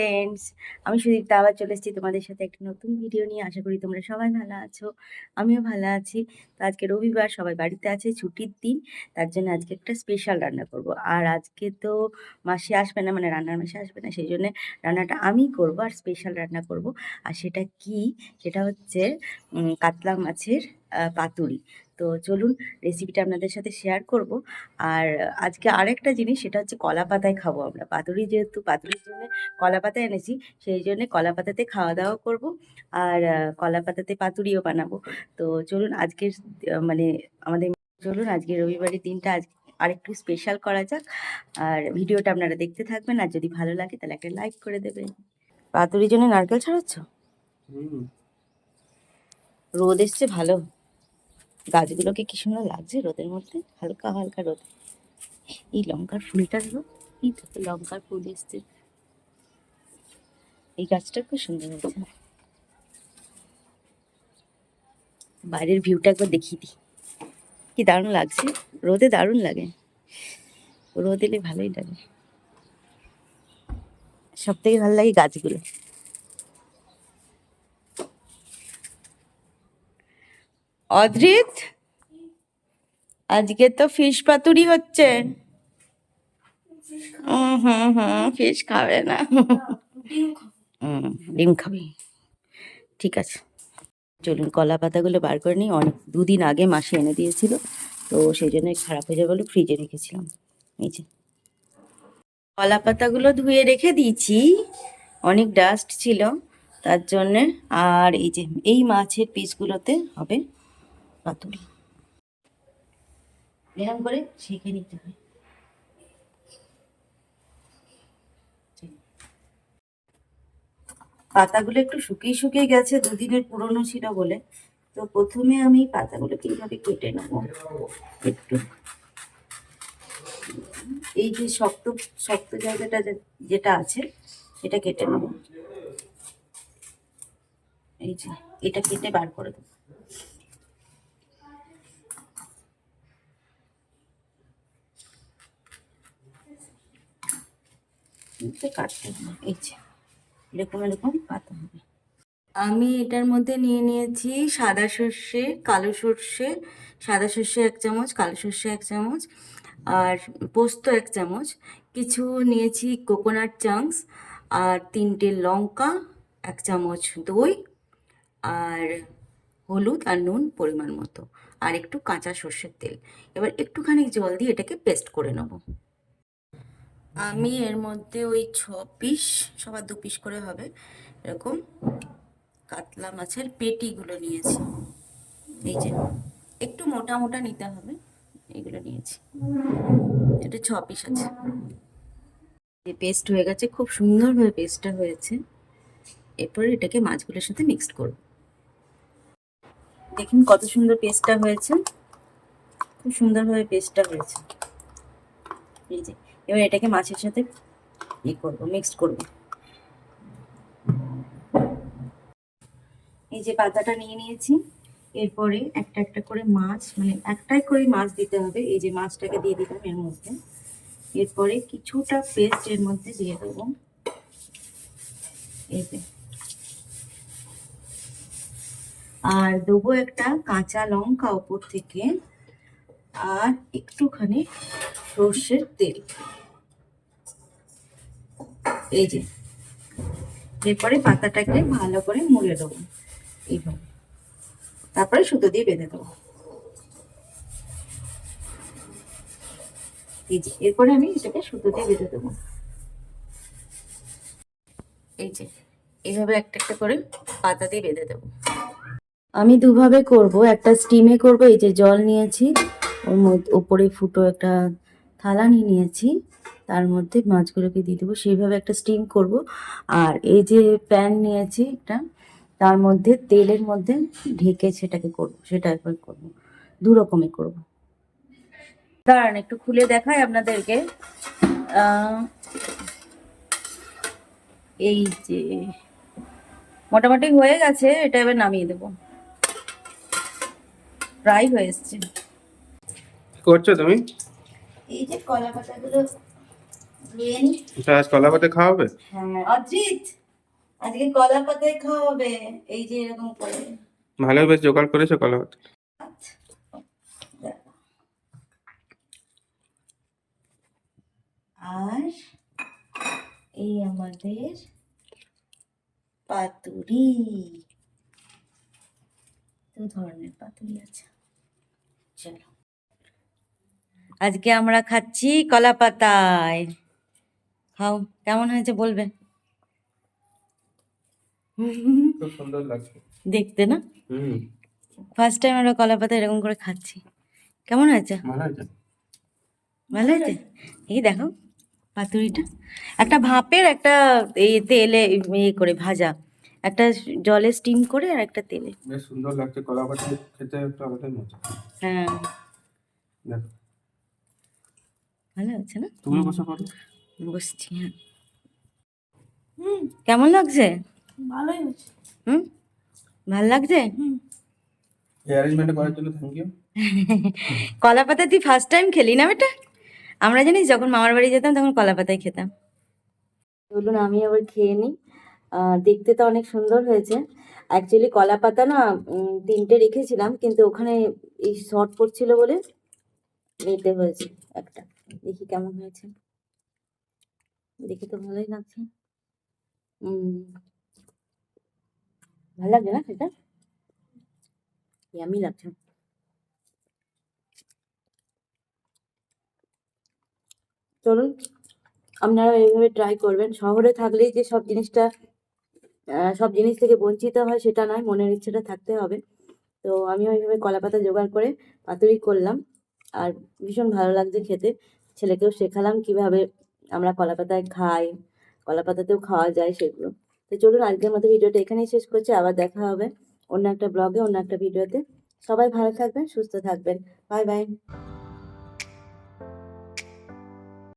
Friends আমি সুদীপ্তা আবার চলে এসেছি তোমাদের সাথে একটা নতুন ভিডিও নিয়ে। আশা করি তোমরা সবাই ভালো আছো। আমিও ভালো আছি। তো আজকে রবিবার, সবাই বাড়িতে আছে, ছুটির দিন। তার জন্য আজকে একটা স্পেশাল রান্না করব। আর আজকে তো মাসে আসবে না মানে রান্নার মাসে আসবে না, সেই জন্য রান্নাটা আমি করব আর স্পেশাল রান্না করব। আর সেটা কি? সেটা হচ্ছে কাতলা মাছের পাতুরি। তো চলুন রেসিপিটা আপনাদের সাথে শেয়ার করব। আর আজকে আরেকটা জিনিস সেটা হচ্ছে কলা পাতায় খাব আমরা। পাতুরি যেহেতু পাতুরির জন্য কলা পাতা এনেছি সেই জন্য কলা পাতাতে খাওয়া দাওয়া করব। আর কলা পাতাতে পাতুরিও বানাবো। তো চলুন আজকের মানে আমাদের চলুন আজকে রবিবারের দিনটা আজ আরেকটু স্পেশাল করা যাক। আর ভিডিওটা আপনারা দেখতে থাকবেন। আর যদি ভালো লাগে তাহলে একটা লাইক করে দেবেন। পাতুরির জন্য নারকেল ছাড়াচ্ছ? রোদ এসছে ভালো? গাছগুলোকে কি সুন্দর লাগছে রোদের মধ্যে? হালকা হালকা রোদ। এই লঙ্কার ফুলটা দেখো, এই লঙ্কার ফুল এসছে। এই গাছটা খুব সুন্দর হয়েছে। বাইরের ভিউটা একবার দেখিয়ে দিই। কি দারুণ লাগছে। রোদে দারুণ লাগে। রোদ এলে ভালোই লাগে। সব থেকে ভালো লাগে গাছগুলো। অদ্রিত, আজকে তো ফিশ পাতুরি হচ্ছে। হুম হুম ফিশ খাবে না। ডিম খাবি। ঠিক আছে। চলুন, কলা পাতাগুলো বার করে নিই। অনেক, দুদিন আগে মাসে এনে দিয়েছিল। তো সেই জন্য খারাপ হয়ে যাবে বলে ফ্রিজে রেখেছিলাম। এই যে। কলা পাতাগুলো ধুয়ে রেখে দিয়েছি। অনেক ডাস্ট ছিল। তার জন্যে আর এই যে, এই মাছের পিসগুলোতে হবে পাতুরি। এরকম করে শেখে নিতে হয়। পাতাগুলো একটু শুকিয়ে শুকিয়ে গেছে, দুদিনের পুরনো ছিল বলে। তো প্রথমে আমি পাতাগুলো কীভাবে কেটে নেব? একটু। এই যে শক্ত শক্ত জায়গাটা যেটা আছে, এটা কেটে নেব। এই যে, এটা কেটে বার করে দেবো। নিচে কাটতে হবে। এই যে, এরকম এরকম পাতা হবে। আমি এটার মধ্যে নিয়ে নিয়েছি সাদা সর্ষে, কালো সর্ষে, সাদা সর্ষে এক চামচ, কালো সর্ষে এক চামচ, আর পোস্ত এক চামচ, কিছু নিয়েছি কোকোনাট চাংস আর তিনটে লঙ্কা, এক চামচ দই, আর হলুদ আর নুন পরিমাণ মতো, আর একটু কাঁচা সর্ষের তেল। এবার একটুখানি জল দিয়ে এটাকে পেস্ট করে নেব। আমি এর মধ্যে ওই ছ পিস, সবার দু পিস করে হবে, এরকম কাতলা মাছের পেটিগুলো নিয়েছি। এই যে, একটু মোটা মোটা নিতে হবে, এগুলো নিয়েছি। এটা ছ পিস আছে। যে পেস্ট হয়ে গেছে, খুব সুন্দরভাবে পেস্টটা হয়েছে। এরপরে এটাকে মাছগুলোর সাথে মিক্সড করব। দেখুন কত সুন্দর পেস্টটা হয়েছে। খুব সুন্দরভাবে পেস্টটা হয়েছে। এই যে এবার এটাকে মাছের সাথে ই করব মিক্সড করব। এই যে পাতাটা নিয়ে নিয়েছি, এরপরে একটা একটা করে মাছ মানে একটাই করে মাছ দিতে হবে, এই যে মাছটাকে দিয়ে দিলাম এর মধ্যে। এরপরে কিছুটা পেস্ট এর মধ্যে দিয়ে দেবো। এই আর দেবো একটা কাঁচা লঙ্কা ওপর থেকে, আর একটুখানি সর্ষের তেল। এই যে। এরপরে পাতাটাকে ভালো করে মুড়ে দেবো। এইভাবে। তারপরে সুতো দিয়ে বেঁধে দেবো। এই যে, এরপরে আমি এটাকে সুতো দিয়ে বেঁধে দেবো। এই যে, এইভাবে একটা একটা করে পাতা দিয়ে বেঁধে দেবো। আমি দুভাবে করব। একটা স্টিমে করব, এই যে জল নিয়েছি, ওর মধ্যে ওপরে ফুটো একটা থালা নিয়ে নিয়েছি। তার মধ্যে মাছগুলোকে দিয়ে দেবো। সেইভাবে একটা স্টিম করব। আর এই যে প্যান নিয়েছি একটা তার মধ্যে তেলের মধ্যে ঢেকে সেটাকে করব। সেটা একবার করব। দু রকমে করব। দাঁড়ান একটু খুলে দেখাই আপনাদেরকে। আহ, এই যে মোটামুটি হয়ে গেছে এটা এবার নামিয়ে দেবো। প্রায় হয়ে এসছে। কি করছ তুমি? এই যে কলা পাতাগুলো আজ কলা পাতে খাওয়াবে হ্যাঁ অজিত আজকে কলা পাতায় খাওয়াবে এই যে এরকম করে। ভালো বেশ জোগাড় করেছ কলা পাতে? আর এই আমাদের পাতুরি। দু ধরনের পাতুরি আছে। চলো। আজকে আমরা খাচ্ছি কলা পাতায়। খাও কেমন হয়েছে বলবে? খুব সুন্দর লাগছে। দেখতে না? হুম। ফার্স্ট টাইম আমরা কলা পাতা এরকম করে খাচ্ছি। কেমন হয়েছে? ভালো হয়েছে। ভালো হয়েছে? এই দেখো পাতুরিটা। একটা ভাপের একটা এই তেলে ইয়ে করে ভাজা। একটা জলে স্টিম করে আর একটা তেলে। বেশ সুন্দর লাগছে কলা পাতে খেতে একটা আলাদাই মজা। হ্যাঁ। ভালো হচ্ছে না? তুমি বসে পড়ো। বসছি হ্যাঁ। কেমন লাগছে? ভালোই হয়েছে হুম? ভালো লাগছে? অ্যারেঞ্জমেন্ট করার জন্য থ্যাংক ইউ কলা পাতা তুই ফার্স্ট টাইম খেলি না বেটা? আমরা জানিস যখন মামার বাড়ি যেতাম তখন কলা পাতায় খেতাম। বলুন আমি আবার খেয়ে নিই। দেখতে তো অনেক সুন্দর হয়েছে। অ্যাকচুয়ালি কলা পাতা না তিনটে রেখেছিলাম কিন্তু ওখানে এই শর্ট পড়ছিল বলে নিতে হয়েছে একটা। দেখি কেমন হয়েছে। দেখে তো ভালোই লাগছে। ভালো লাগছে না সেটা? ইয়ামি লাগছে। চলুন, আপনারা এইভাবে ট্রাই করবেন। শহরে থাকলেই যে সব জিনিসটা সব জিনিস থেকে বঞ্চিত হয় সেটা নয়, মনের ইচ্ছেটা থাকতে হবে। তো আমি ওইভাবে কলা পাতা জোগাড় করে পাতুরি করলাম। আর ভীষণ ভালো লাগছে খেতে। ছেলেকেও শেখালাম কীভাবে আমরা কলাপাতায় খাই, কলাপাতাতেও খাওয়া যায় সেগুলো। তো চলুন আজকের মতো ভিডিওটা এখানেই শেষ করছি, আবার দেখা হবে অন্য একটা ব্লগে, অন্য একটা ভিডিওতে। সবাই ভালো থাকবেন, সুস্থ থাকবেন। Bye bye.